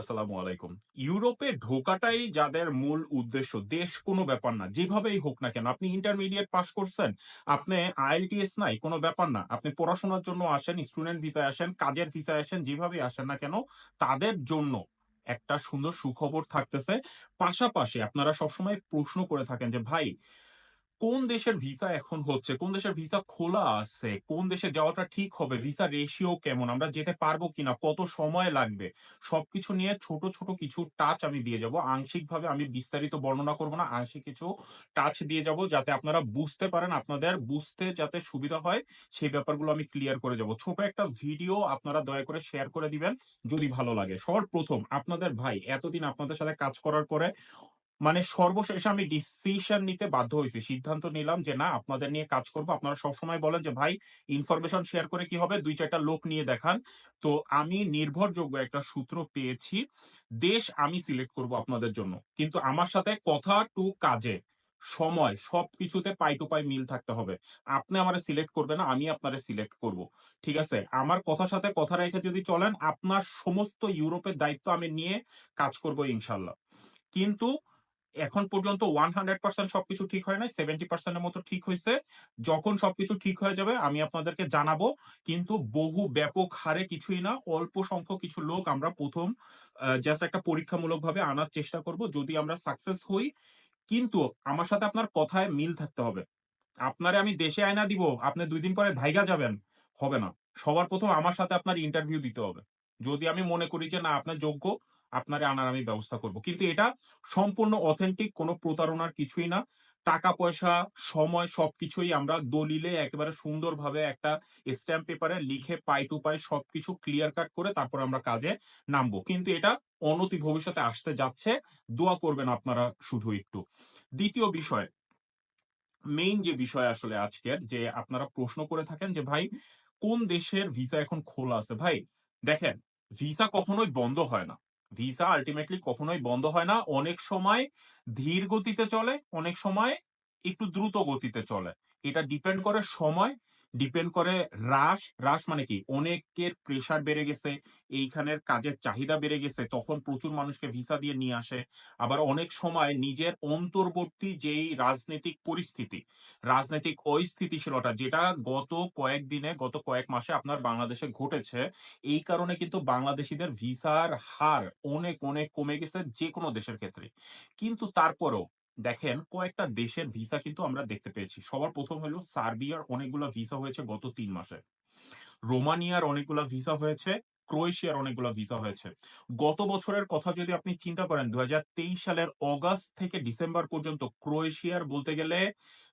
আসসালামু আলাইকুম। ইউরোপে ঢোকাটাই যাদের মূল উদ্দেশ্য, দেশ কোনো ব্যাপার না, যেভাবেই হোক না কেন, আপনি ইন্টারমিডিয়েট পাস করছেন, আপনি আইএলটিএস নাই, কোনো ব্যাপার না, আপনি পড়াশোনার জন্য আসেন স্টুডেন্ট ভিসায় আসেন, কাজের ভিসায় আসেন যেভাবে আসেন না কেন, তাদের জন্য একটা সুন্দর সুখবর থাকতেছে। পাশাপাশি আপনারা সবসময় প্রশ্ন করে থাকেন যে, ভাই কোন দেশের ভিসা এখন হচ্ছে? কোন দেশের ভিসা খোলা আছে? কোন দেশে যাওয়াটা ঠিক হবে? ভিসা রেশিও কেমন? আমরা যেতে পারব কিনা? কত সময় লাগবে? সবকিছু নিয়ে ছোট ছোট কিছু টাচ আমি দিয়ে যাব। আংশিকভাবে আমি বিস্তারিত বর্ণনা করব না। আংশিক কিছু টাচ দিয়ে যাব যাতে আপনারা বুঝতে পারেন, আপনাদের বুঝতে যাতে সুবিধা হয় সেই ব্যাপারগুলো আমি ক্লিয়ার করে যাব। ছোট একটা ভিডিও আপনারা দয়া করে শেয়ার করে দিবেন যদি ভালো লাগে। সবার প্রথম আপনাদের ভাই এতদিন আপনাদের সাথে কাজ করার পরে মানে সর্বশেষে আমি ডিসিশন নিতে বাধ্য হয়েছি। সিদ্ধান্ত নিলাম যে না, আপনাদের নিয়ে কাজ করব। আপনারা সবসময় বলেন যে, ভাই ইনফরমেশন শেয়ার করে কি হবে? দুই, চারটা লোক নিয়ে দেখান। তো আমি নির্ভরযোগ্য একটা সূত্র পেয়েছি। দেশ আমি সিলেক্ট করব আপনাদের জন্য। কিন্তু আমার সাথে কথা টু কাজে। সময়, সবকিছুতে পাই টু পাই মিল থাকতে হবে। আপনি আমারে সিলেক্ট করবেন না, আমি আপনারে সিলেক্ট করব। ঠিক আছে? আমার কথার সাথে কথা রেখে যদি চলেন, আপনার সমস্ত ইউরোপের দায়িত্ব আমি নিয়ে কাজ করব ইনশাল্লাহ কিন্তু এখন পর্যন্ত ওয়ান হান্ড্রেড পার্সেন্ট সবকিছু ঠিক হয় নাই সেভেন্টি পার্সেন্টের মতো ঠিক হয়েছে যখন সবকিছু ঠিক হয়ে যাবে, আমি আপনাদেরকে জানাব, কিন্তু বহু ব্যাপক হারে কিছুই না, অল্প সংখ্যক কিছু লোক আমরা প্রথম জাস্ট একটা পরীক্ষামূলক ভাবে আনার চেষ্টা করব, যদি আমরা সাকসেস হই। কিন্তু আমার সাথে আপনার কথায় মিল থাকতে হবে। আপনারে আমি দেশে আয়না দিব, আপনি দুই দিন পরে ভাইগা যাবেন, হবে না। সবার প্রথম আমার সাথে আপনার ইন্টারভিউ দিতে হবে। যদি আমি মনে করি যে না আপনার যোগ্য আপনারে আনার আমি ব্যবস্থা করব। কিন্তু এটা সম্পূর্ণ অথেন্টিক কোনো প্রতারণার কিছুই না। টাকা, পয়সা, সময় সবকিছুই আমরা দলিলে একেবারে সুন্দরভাবে একটা স্ট্যাম্প পেপারে লিখে পাই টু পাই সবকিছু ক্লিয়ার কাট করে তারপর আমরা কাজে নামবো। কিন্তু এটা অনতি ভবিষ্যতে আসতে যাচ্ছে। দোয়া করবেন আপনারা শুধু একটু। দ্বিতীয় বিষয় মেইন যে বিষয় আসলে আজকের, যে আপনারা প্রশ্ন করে থাকেন যে, ভাই, কোন দেশের ভিসা এখন খোলা আছে? ভাই, দেখেন ভিসা কখনোই বন্ধ হয় না। ভিসা আলটিমেটলি কখনোই বন্ধ হয় না। অনেক সময় ধীর গতিতে চলে, অনেক সময় একটু দ্রুত গতিতে চলে। এটা ডিপেন্ড করে সময় ডিপেন্ড করে হ্রাস হ্রাস মানে কি? অনেকের প্রেশার বেড়ে গেছে, এইখানের কাজের চাহিদা বেড়ে গেছে, তখন প্রচুর মানুষকে ভিসা দিয়ে নিয়ে আসে। আবার অনেক সময় নিজের অন্তর্বর্তী যেই রাজনৈতিক পরিস্থিতি, রাজনৈতিক অস্থিতিশীলতা যেটা গত কয়েক দিনে, গত কয়েক মাসে আপনার বাংলাদেশে ঘটেছে, এই কারণে কিন্তু বাংলাদেশিদের ভিসার হার অনেক অনেক কমে গেছে যে কোনো দেশের ক্ষেত্রে। কিন্তু তারপরও দেখেন কয়েকটা দেশের ভিসা কিন্তু আমরা দেখতে পেয়েছি। সবার প্রথম হলো সার্বিয়ার অনেকগুলো ভিসা হয়েছে গত তিন মাসে। রোমানিয়ার অনেকগুলো ভিসা হয়েছে, ক্রোয়েশিয়ার অনেকগুলো ভিসা হয়েছে। গত বছরের কথা যদি আপনি চিন্তা করেন দু হাজার তেইশ সালের অগাস্ট থেকে ডিসেম্বর পর্যন্ত ক্রোয়েশিয়ার বলতে গেলে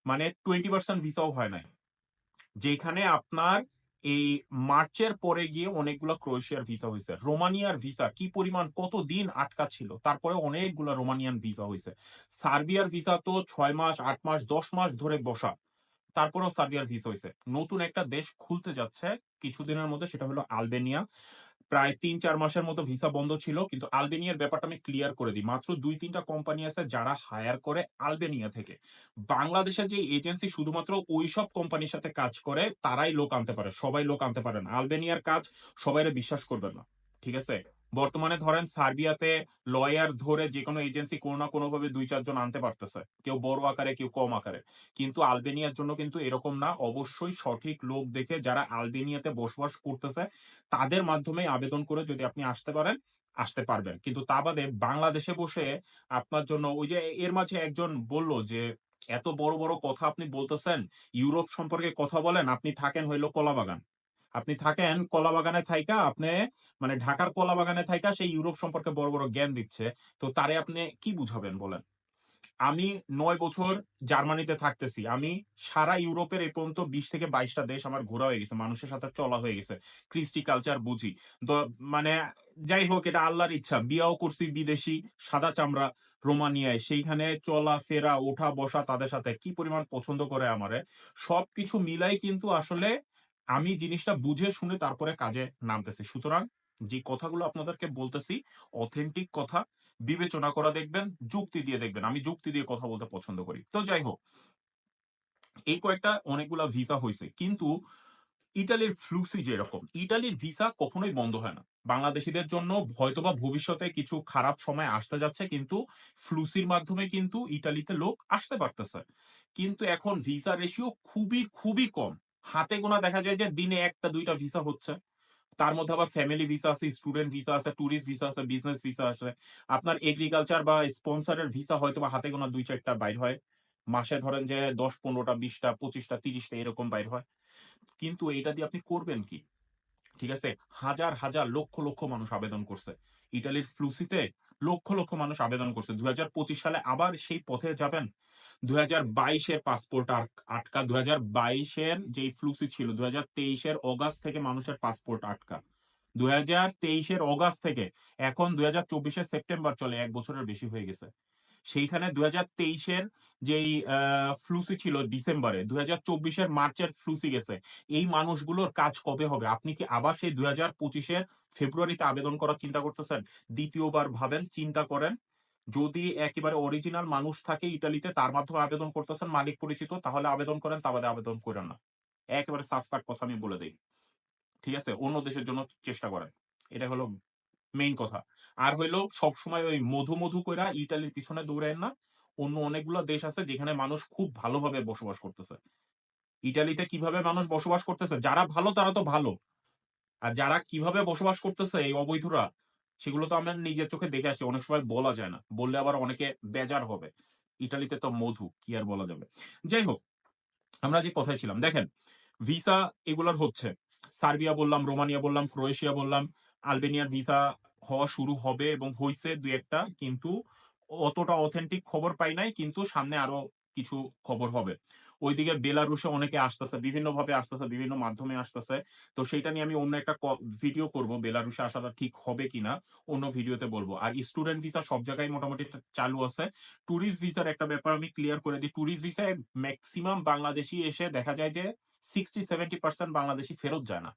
মানে টোয়েন্টি পার্সেন্ট ভিসাও হয় নাই। যেখানে আপনার এই মার্চের পরে গিয়ে অনেকগুলো ক্রোয়েশিয়ার ভিসা হয়েছে। রোমানিয়ার ভিসা কি পরিমাণ, কত দিন আটকা ছিল? তারপরে অনেকগুলো রোমানিয়ান ভিসা হয়েছে। সার্বিয়ার ভিসা তো ছয় মাস, আট মাস, দশ মাস ধরে বসা। তারপরেও সার্বিয়ার ভিসা হয়েছে। নতুন একটা দেশ খুলতে যাচ্ছে কিছুদিনের মধ্যে, সেটা হলো আলবেনিয়া। প্রায় তিন চার মাসের মতো ভিসা বন্ধ ছিল, কিন্তু আলবেনিয়ার ব্যাপারটা আমি ক্লিয়ার করে দিই। মাত্র দুই তিনটা কোম্পানি আছে যারা হায়ার করে আলবেনিয়া থেকে। বাংলাদেশের যে এজেন্সি শুধুমাত্র ওই সব কোম্পানির সাথে কাজ করে, তারাই লোক আনতে পারে। সবাই লোক আনতে পারে না। আলবেনিয়ার কাজ সবাই বিশ্বাস করবেন না। ঠিক আছে? বর্তমানে ধরেন সার্বিয়াতে লয়ার ধরে যে কোনো এজেন্সি কোনো না কোনো ভাবে দুই চারজন আনতে পারতেছে। কেউ বড় আকারে, কেউ কম আকারে। কিন্তু আলবেনিয়ার জন্য কিন্তু এরকম না। অবশ্যই সঠিক লোক দেখে যারা আলবেনিয়াতে বসবাস করতেছে, তাদের মাধ্যমে আবেদন করে যদি আপনি আসতে পারেন, আসতে পারবেন। কিন্তু তা বাদে বাংলাদেশে বসে আপনার জন্য ওই যে এর মাঝে একজন বলল যে, এত বড় বড় কথা আপনি বলতেছেন, ইউরোপ সম্পর্কে কথা বলেন, আপনি থাকেন হইল কলাবাগান। আপনি থাকেন কলা বাগানে থাইকা, আপনি মানে ঢাকার কলা বাগানে থাইকা, সেই ইউরোপ সম্পর্কে বড় বড় জ্ঞান দিচ্ছে। তো তারে আপনি কি বুঝাবেন বলেন? আমি নয় বছর জার্মানিতে থাকতেছি। আমি সারা ইউরোপের এই পর্যন্ত বিশ থেকে বাইশটা দেশ আমার ঘোরা হয়ে গেছে, মানুষের সাথে চলা হয়ে গেছে, কৃষ্টি কালচার বুঝি। মানে যাই হোক, এটা আল্লাহর ইচ্ছা। বিয়াও করছি বিদেশি, সাদা চামড়া রোমানিয়ায়। সেইখানে চলা, ফেরা, ওঠা, বসা তাদের সাথে কি পরিমাণ পছন্দ করে আমারে, সবকিছু মিলাই কিন্তু আসলে আমি জিনিসটা বুঝে শুনে তারপরে কাজে নামতেছি। সুতরাং যে কথাগুলো আপনাদেরকে বলতেছি অথেন্টিক কথা, বিবেচনা করা দেখবেন, যুক্তি দিয়ে দেখবেন। আমি যুক্তি দিয়ে কথা বলতে পছন্দ করি। তো যাই হোক, এই কয়েকটা অনেকগুলা ভিসা হয়েছে কিন্তু ইটালির ফ্লুসি যেরকম, ইটালির ভিসা কখনোই বন্ধ হয় না। বাংলাদেশিদের জন্য হয়তোবা ভবিষ্যতে কিছু খারাপ সময় আসতে যাচ্ছে, কিন্তু ফ্লুসির মাধ্যমে কিন্তু ইটালিতে লোক আসতে পারতেছে। কিন্তু এখন ভিসা রেশিও খুবই খুবই কম। হাতে গোনা দেখা যায় যে দিনে একটা, দুইটা ভিসা হচ্ছে। তার মধ্যে আবার ফ্যামিলি ভিসা আছে স্টুডেন্ট ভিসা আছে ট্যুরিস্ট ভিসা আছে বিজনেস ভিসা আছে। আপনার এগ্রিকালচার বা স্পন্সারের ভিসা হয়তো বা হাতে গোনা দুই, চারটা বাইর হয়। মাসে ধরেন যে দশ, পনেরোটা, বিশটা, পঁচিশটা, তিরিশটা এরকম বাইর হয়। কিন্তু এটা দিয়ে আপনি করবেন কি? ঠিক আছে? হাজার হাজার লক্ষ লক্ষ মানুষ আবেদন করছে। ইটালির ফ্লুসিতে লক্ষ লক্ষ মানুষ আবেদন করছে। দুই হাজার পঁচিশ সালে আবার সেই পথে যাবেন। দুই হাজার বাইশের পাসপোর্ট আটকা। দুই হাজার বাইশের যেই ফ্লুসি ছিল দুই হাজার তেইশের অগাস্ট থেকে মানুষের পাসপোর্ট আটকা। দুই হাজার তেইশের অগাস্ট থেকে, এখন দুই হাজার চব্বিশের সেপ্টেম্বর চলে, এক বছরের বেশি হয়ে গেছে। সেইখানে দুই হাজার তেইশের যেই ফ্লুসি ছিল ডিসেম্বরে দুই হাজার চব্বিশের মার্চের ফ্লুসি গেছে। এই মানুষগুলোর কাজ কবে হবে? আপনি কি আবার সেই দুই হাজার পঁচিশের ফেব্রুয়ারিতে আবেদন করার চিন্তা করতেছেন? দ্বিতীয়বার ভাবেন, চিন্তা করেন। যদি একেবারে অরিজিনাল মানুষ থাকে ইটালিতে, তার মাধ্যমে আবেদন করতেছেন, মালিক পরিচিত, তাহলে আবেদন করেন তা বাদে আবেদন করেন না। একেবারে সাফকাট কথা আমি বলে দিই। ঠিক আছে? অন্য দেশের জন্য চেষ্টা করেন। এটা হলো মেইন কথা। আর হইল সবসময় ওই মধু মধু কইরা ইটালির পিছনে দৌড়ায় না। অন্য অনেকগুলো দেশ আছে যেখানে মানুষ খুব ভালোভাবে বসবাস করতেছে। ইটালিতে কীভাবে মানুষ বসবাস করতেছে? যারা ভালো, তারা তো ভালো। আর যারা কীভাবে বসবাস করতেছে এই অবৈধরা, সেগুলো তো আমরা নিজের চোখে দেখে আসছি অনেক সময় বলা যায় না। বললে আবার অনেকে বেজার হবে। ইটালিতে তো মধু, কি আর বলা যাবে? যাই হোক, আমরা যে কথায় ছিলাম, দেখেন, ভিসা এগুলার হচ্ছে। সার্বিয়া বললাম, রোমানিয়া বললাম, ক্রোয়েশিয়া বললাম, আলবেনিয়ার ভিসা হওয়া শুরু হবে এবং হইছে দুই একটা, কিন্তু অতটা অথেন্টিক খবর পাই নাই, কিন্তু সামনে আরও কিছু খবর হবে। ওইদিকে বেলারুশে অনেকে আসতেছে বিভিন্ন ভাবে আসতেছে, বিভিন্ন মাধ্যমে আসতেছে। তো সেটা নিয়ে আমি অন্য একটা ভিডিও করব, বেলারুশে আসাটা ঠিক হবে কিনা, অন্য ভিডিওতে বলব। আর স্টুডেন্ট ভিসা সব জায়গায় মোটামুটি চালু আছে। ট্যুরিস্ট ভিসার একটা ব্যাপার আমি ক্লিয়ার করে দিই ট্যুরিস্ট ভিসায় ম্যাক্সিমাম বাংলাদেশি এসে দেখা যায় যে সিক্সটি সেভেন্টি পার্সেন্ট বাংলাদেশি ফেরত যায় না।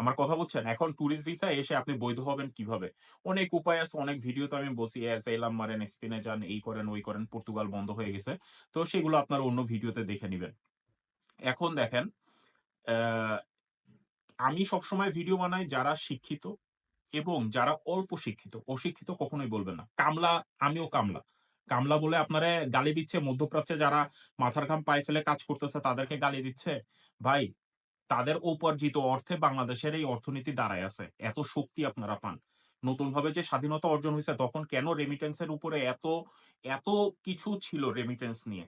আমার কথা বলছেন এখন ট্যুরিস্ট ভিসা এসে আপনি বৈধ হবেন কীভাবে? অনেক উপায় আছে, অনেক ভিডিওতে আমি বলছি এলাম, মারেন, স্পেনে যান, এই করেন, ওই করেন, পর্তুগাল বন্ধ হয়ে গেছে। তো সেগুলো আপনার অন্য ভিডিওতে দেখে নেবেন। এখন দেখেন আমি সবসময় ভিডিও বানাই যারা শিক্ষিত এবং যারা অল্প শিক্ষিত। অশিক্ষিত কখনোই বলবেন না। কামলা, আমিও কামলা। কামলা বলে আপনারা গালি দিচ্ছে, মধ্যপ্রাচ্যে যারা মাথার ঘাম পায়ে ফেলে কাজ করতেছে, তাদেরকে গালি দিচ্ছে? ভাই তাদের উপার্জিত অর্থে বাংলাদেশের এই অর্থনীতি দাঁড়ায় আছে। এত শক্তি আপনারা পান। নতুন ভাবে যে স্বাধীনতা অর্জন হয়েছে, তখন কেন রেমিটেন্সের উপরে এত এত কিছু ছিল রেমিটেন্স নিয়ে?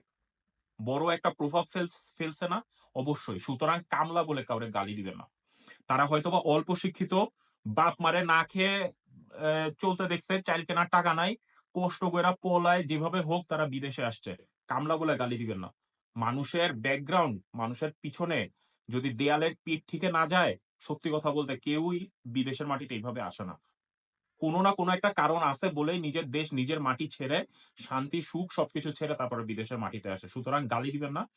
বড় একটা প্রভাব ফেলছে না? অবশ্যই। সুতরাং কামলা বলে কাউরে গালি দিবে না। তারা হয়তোবা অল্প শিক্ষিত, বাপ মারে না খেয়ে চলতে দেখছে চাইল কেনার টাকা নাই, কষ্ট করে পলায়, যেভাবে হোক তারা বিদেশে আসছে। কামলা বলে গালি দিবেন না। মানুষের ব্যাকগ্রাউন্ড মানুষের পিছনে যদি দেয়ালের পিঠ থেকে না যায়, সত্যি কথা বলতে কেউই বিদেশের মাটিতে এইভাবে আসে না। কোনো না কোনো একটা কারণ আছে বলেই নিজের দেশ, নিজের মাটি ছেড়ে শান্তি, সুখ সবকিছু ছেড়ে তারপরে বিদেশের মাটিতে আসে। সুতরাং গালি দিবেন না।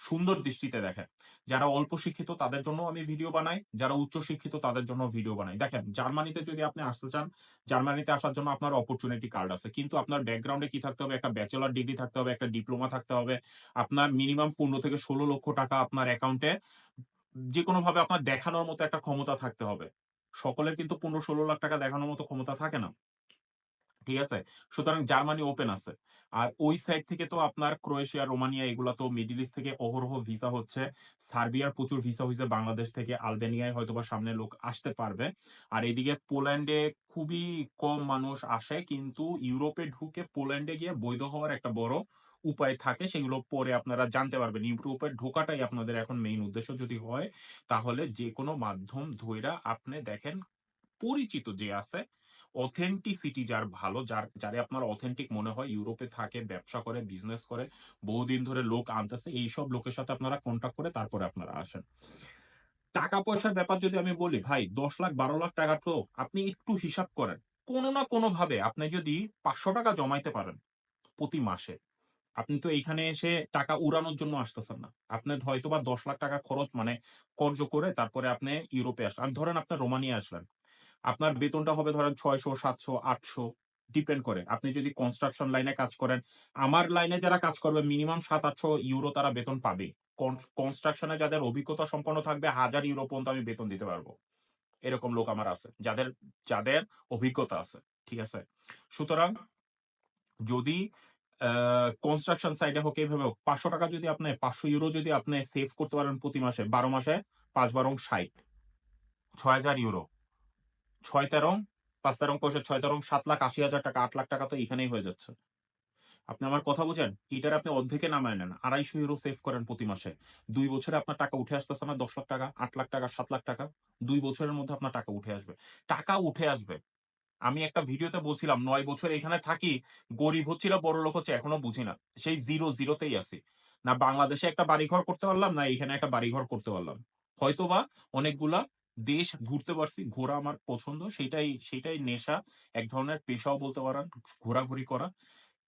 সুন্দর দৃষ্টিতে দেখেন। যারা অল্প শিক্ষিত তাদের জন্য আমি ভিডিও বানাই, যারা উচ্চ শিক্ষিত তাদের জন্য ভিডিও বানাই। দেখেন, জার্মানিতে যদি আপনি আসতে চান, জার্মানিতে আসার জন্য আপনার অপরচুনিটি কার্ড আছে। কিন্তু আপনার ব্যাকগ্রাউন্ডে কি থাকতে হবে? একটা ব্যাচেলার ডিগ্রি থাকতে হবে, একটা ডিপ্লোমা থাকতে হবে। আপনার মিনিমাম পনেরো থেকে ষোলো লক্ষ টাকা আপনার অ্যাকাউন্টে যে কোনো ভাবে আপনার দেখানোর মতো একটা ক্ষমতা থাকতে হবে। সকলের কিন্তু পনেরো ষোলো লাখ টাকা দেখানোর মতো ক্ষমতা থাকে না। ঠিক আছে? সুতরাং জার্মানি ওপেন আছে। আর ওই সাইড থেকে তো আপনার ক্রোয়েশিয়া, রোমানিয়া এগুলা তো মিডিল ইস্ট থেকে অহরহ ভিসা হচ্ছে। সার্বিয়ার প্রচুর ভিসা হয়েছে বাংলাদেশ থেকে। আলবেনিয়ায় হয়তোবা সামনে লোক আসতে পারবে। আর এদিকে পোল্যান্ডে খুবই কম মানুষ আসে, কিন্তু ইউরোপে ঢুকে পোল্যান্ডে গিয়ে বৈধ হওয়ার একটা বড় উপায় থাকে। সেগুলো পরে আপনারা জানতে পারবেন। ইউরোপের ঢোকাটাই আপনাদের এখন মেইন উদ্দেশ্য। যদি হয়, তাহলে যে কোনো মাধ্যম ধৈরা আপনি দেখেন পরিচিত যে আছে অথেন্টিসিটি যার ভালো, যার যারে আপনার অথেন্টিক মনে হয়, ইউরোপে থাকে, ব্যবসা করে বিজনেস করে, বহুদিন ধরে লোক আনতেছে, এইসব লোকের সাথে আপনারা কন্ট্যাক্ট করে তারপরে আপনারা আসেন। টাকা পয়সার ব্যাপার যদি আমি বলি, ভাই, দশ লাখ, বারো লাখ টাকা তো আপনি একটু হিসাব করেন। কোনো না কোনো ভাবে আপনি যদি পাঁচশো টাকা জমাইতে পারেন প্রতি মাসে, আপনি তো এইখানে এসে টাকা উড়ানোর জন্য আসতেছেন না। আপনার হয়তো বা দশ লাখ টাকা খরচ মানে কর্য করে তারপরে আপনি ইউরোপে আসলেন। ধরেন আপনার রোমানিয়া আসলেন আপনার বেতনটা হবে ধরেন ছয়শো, সাতশো, আটশো ডিপেন্ড করে। আপনি যদি কনস্ট্রাকশন লাইনে কাজ করেন, আমার লাইনে যারা কাজ করবে মিনিমাম সাত, আটশো ইউরো তারা বেতন পাবে। কনস্ট্রাকশনে যাদের অভিজ্ঞতা সম্পন্ন থাকবে, হাজার ইউরো পর্যন্ত আমি বেতন দিতে পারব। এরকম লোক আমার আছে, যাদের যাদের অভিজ্ঞতা আছে, ঠিক আছে? সুতরাং যদি কনস্ট্রাকশন সাইডে হোক, এইভাবে হোক, পাঁচশো টাকা যদি আপনি, পাঁচশো ইউরো যদি আপনি সেভ করতে পারেন প্রতি মাসে, বারো মাসে পাঁচ বারং ষাট, ছয় হাজার ইউরো ছয় তেরং, পাঁচ তেরং পয়সা, ছয় তেরং, সাত লাখ আশি হাজার টাকা, আট লাখ টাকা তো এখানেই হয়ে যাচ্ছে। আপনি আমার কথা বুঝেন? এটার আপনি অর্ধেকে নামায় নেন। আড়াইশো ইউরো সেভ করেন প্রতি মাসে। দুই বছরে আপনার টাকা উঠে আসতেছে না, দশ লাখ টাকা, আট লাখ টাকা, সাত লাখ টাকা। দুই বছরের মধ্যে আপনার টাকা উঠে আসবে। টাকা উঠে আসবে। আমি একটা ভিডিওতে বলছিলাম, নয় বছর এখানে থাকি, গরিব হচ্ছি না, বড় লোক হচ্ছে, এখনও বুঝি না। সেই জিরো জিরোতেই আছি। না বাংলাদেশে একটা বাড়িঘর করতে পারলাম, না এখানে একটা বাড়িঘর করতে পারলাম। হয়তোবা অনেকগুলা দেশ ঘুরতে পারছি, ঘোরা আমার পছন্দ, সেটাই সেটাই নেশা। এক ধরনের পেশাও বলতে পারেন, ঘোরাঘুরি করা।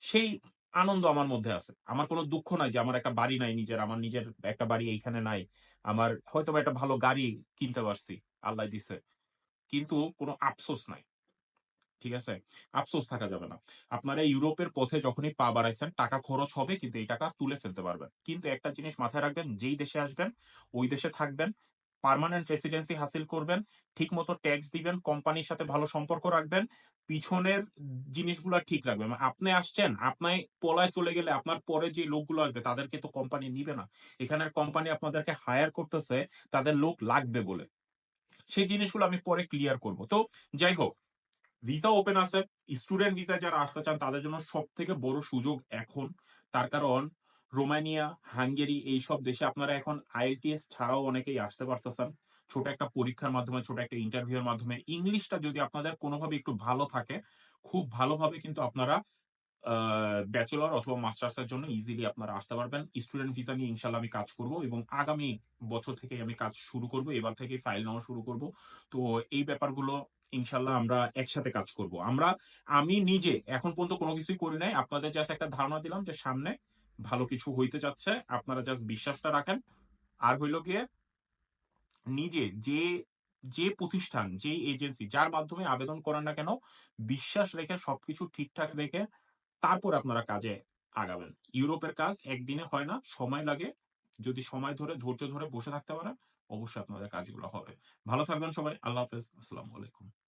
সেই আনন্দ আমার মধ্যে আছে। আমার কোনো দুঃখ নাই যে আমার একটা বাড়ি নাই নিজের, আমার নিজের একটা বাড়ি এইখানে নাই। আমার হয়তো একটা ভালো গাড়ি কিনতে পারছি, আল্লাহ দিছে। কিন্তু কোনো আফসোস নাই। ঠিক আছে? আফসোস থাকা যাবে না। আপনারা ইউরোপের পথে যখনই পা বাড়াইছেন, টাকা খরচ হবে, কিন্তু এই টাকা তুলে ফেলতে পারবেন। কিন্তু একটা জিনিস মাথায় রাখবেন, যেই দেশে আসবেন, ওই দেশে থাকবেন। পার্মানেন্ট রেসিডেন্সি হাসিল করবেন ঠিক মতো ট্যাক্স দিবেন কোম্পানির সাথে ভালো সম্পর্ক রাখবেন, পিছনের জিনিসগুলো ঠিক রাখবেন। মানে আপনি আসছেন আপনি পলায় চলে গেলে আপনার পরে যে লোকগুলো আসবে, তাদেরকে তো কোম্পানি নিবে না। এখানের কোম্পানি আপনাদেরকে হায়ার করতেছে, তাদের লোক লাগবে বলে। সেই জিনিসগুলো আমি পরে ক্লিয়ার করব। তো যাই হোক ভিসা ওপেন আছে। স্টুডেন্ট ভিসা যারা আসতে চান, তাদের জন্য সব থেকে বড় সুযোগ এখন। তার কারণ রোমানিয়া, হাঙ্গেরি এইসব দেশে আপনারা এখন আইএলটিএস ছাড়াও অনেকেই আসতে পারতেছেন। ছোট একটা পরীক্ষার মাধ্যমে, ছোট একটা ইন্টারভিউর মাধ্যমে। ইংলিশটা যদি আপনাদের কোনোভাবে একটু ভালো থাকে, খুব ভালোভাবে কিন্তু আপনারা ব্যাচেলর অথবা মাস্টার্স এর জন্য ইজিলি আপনারা আসতে পারবেন। স্টুডেন্ট ভিসা নিয়ে ইনশাল্লাহ আমি কাজ করব এবং আগামী বছর থেকে আমি কাজ শুরু করব। এবার থেকে ফাইল নেওয়া শুরু করব। তো এই ব্যাপারগুলো ইনশাল্লাহ আমরা একসাথে কাজ করব। আমরা, আমি নিজে, এখন পর্যন্ত কোনো কিছুই করি নাই। আপনাদের জাস্ট একটা ধারণা দিলাম যে সামনে ভালো কিছু হইতে যাচ্ছে, আপনারা জাস্ট বিশ্বাসটা রাখেন। আর হইল গিয়ে নিজে যে যে প্রতিষ্ঠান, যে এজেন্সি, যার মাধ্যমে আবেদন করেন না কেন, বিশ্বাস রেখে, সবকিছু ঠিকঠাক রেখে তারপর আপনারা কাজে আগাবেন। ইউরোপের কাজ একদিনে হয় না, সময় লাগে। যদি সময় ধরে, ধৈর্য ধরে বসে থাকতে পারেন, অবশ্যই আপনাদের কাজগুলো হবে। ভালো থাকবেন সবাই, আল্লাহ হাফেজ, আসসালামু আলাইকুম।